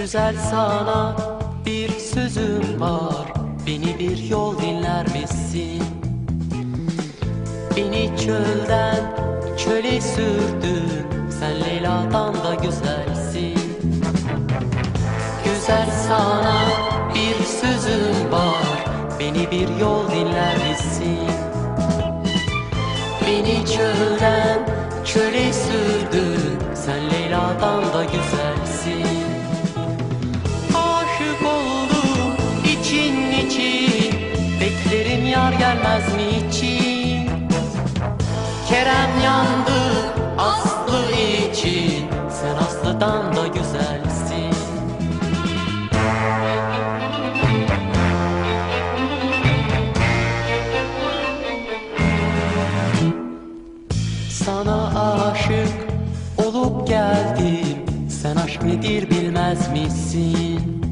Güzel sana bir sözüm var. Beni bir yol dinler misin? Beni çölden çöle sürdün. Sen Leyla'dan da güzelsin. Güzel sana bir sözüm var. Beni bir yol dinler misin? Beni çölden çöle sürdün. Sen Leyla'dan da güzelsin için için. Beklerim yar gelmez mi için? Kerem yandı Aslı için. Sen Aslı'dan da güzelsin. Sana aşık olup geldim. Sen aşk nedir bilmez misin?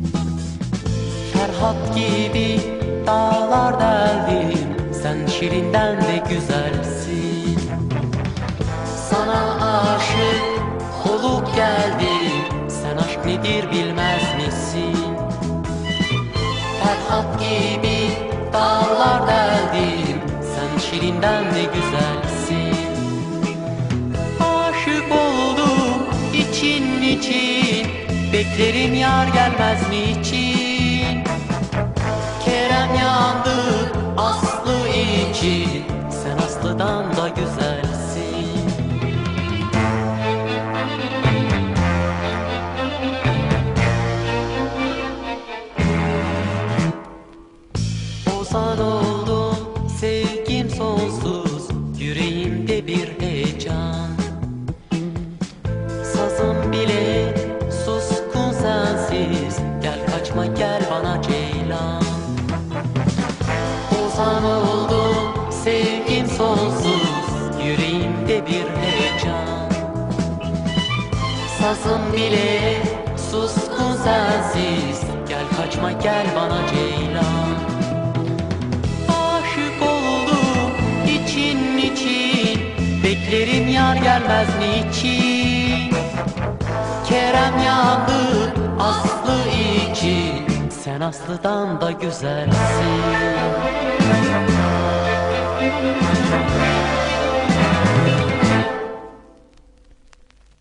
Ferhat gibi dağlar deldim Sen Şirin'den de güzelsin. Sana aşık olup geldim Sen aşk nedir bilmez misin? Ferhat gibi dağlar deldim Sen Şirin'den de güzelsin. Aşık oldum için için. Beklerim yar gelmez mi için Kerem yandı Aslı için Sen Aslı'dan da güzelsin. Ozan oldum sevgim sonsuz. Yüreğimde bir heyecan. Sazım bile suskun sensiz. Gel kaçma gel bana ceylan Ozan oldum sevgim sonsuz Yüreğimde bir heyecan. Sazım bile suskun sensiz Gel kaçma gel bana ceylan. Aşık oldum için için Beklerim yar gelmez niçin? Kerem yandı Sen Aslı'dan da güzelsin